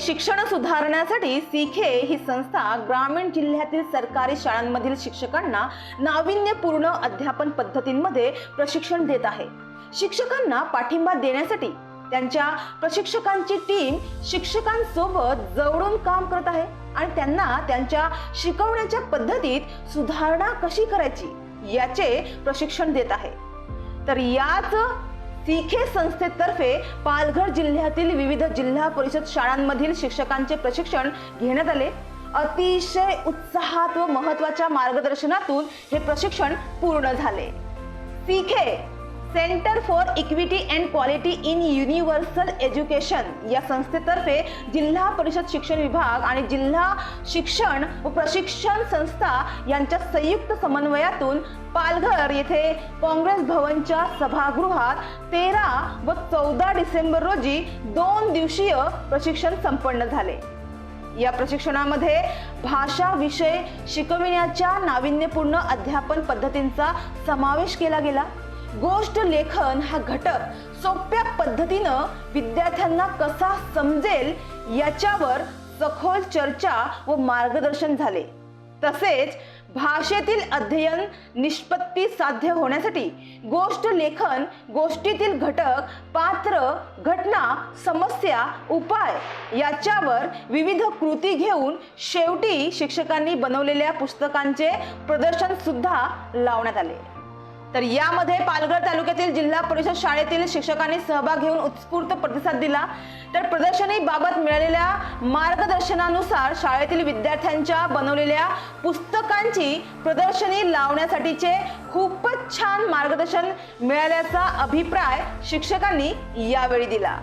शिक्षण सुधारण्यासाठी सीखे ही संस्था ग्रामीण जिल्ह्यातील सरकारी शाळांमधील शिक्षकांना नाविन्यपूर्ण अध्यापन पद्धतींमध्ये प्रशिक्षण देत आहे. शिक्षकांना पाठिंबा देण्यासाठी त्यांच्या प्रशिक्षकांची टीम शिक्षकांसोबत जवळून काम करत आहे आणि त्यांना त्यांच्या शिकवण्याच्या पद्धतीत सुधारणा कशी करायची याचे प्रशिक्षण देत आहे. तर याच सीखे संस्थेतर्फे पालघर जिल्ह्यातील विविध जिल्हा परिषद शाळांमधील शिक्षकांचे प्रशिक्षण घेण्यात आले. अतिशय उत्साहात व महत्त्वाच्या मार्गदर्शनातून हे प्रशिक्षण पूर्ण झाले. CEQUE centre for equity and quality in universal education या संस्थेतर्फे जिल्हा परिषद शिक्षण विभाग आणि जिल्हा शिक्षण व प्रशिक्षण संस्था यांच्या संयुक्त समन्वयातून पालघर येथे काँग्रेस भवनच्या सभागृहात तेरा व चौदा डिसेंबर रोजी दोन दिवसीय प्रशिक्षण संपन्न झाले. या प्रशिक्षणामध्ये भाषा विषय शिकविण्याच्या नाविन्यपूर्ण अध्यापन पद्धतींचा समावेश केला गेला. गोष्ट लेखन हा घटक सोप्या पद्धतीनं विद्यार्थ्यांना कसा समजेल याच्यावर सखोल चर्चा व मार्गदर्शन झाले. तसेच भाषेतील अध्ययन निष्पत्ती साध्य होण्यासाठी गोष्ट लेखन गोष्टीतील घटक पात्र घटना समस्या उपाय याच्यावर विविध कृती घेऊन शेवटी शिक्षकांनी बनवलेल्या पुस्तकांचे प्रदर्शन सुद्धा लावण्यात आले. तर यामध्ये पालघर तालुक्यातील जिल्हा परिषद शाळेतील शिक्षकांनी सहभाग घेऊन उत्स्फूर्त प्रतिसाद दिला. तर प्रदर्शनी बाबत मिळालेल्या मार्गदर्शनानुसार शाळेतील विद्यार्थ्यांच्या बनवलेल्या पुस्तकांची प्रदर्शनी लावण्यासाठीचे खूपच छान मार्गदर्शन मिळाल्याचा अभिप्राय शिक्षकांनी यावेळी दिला.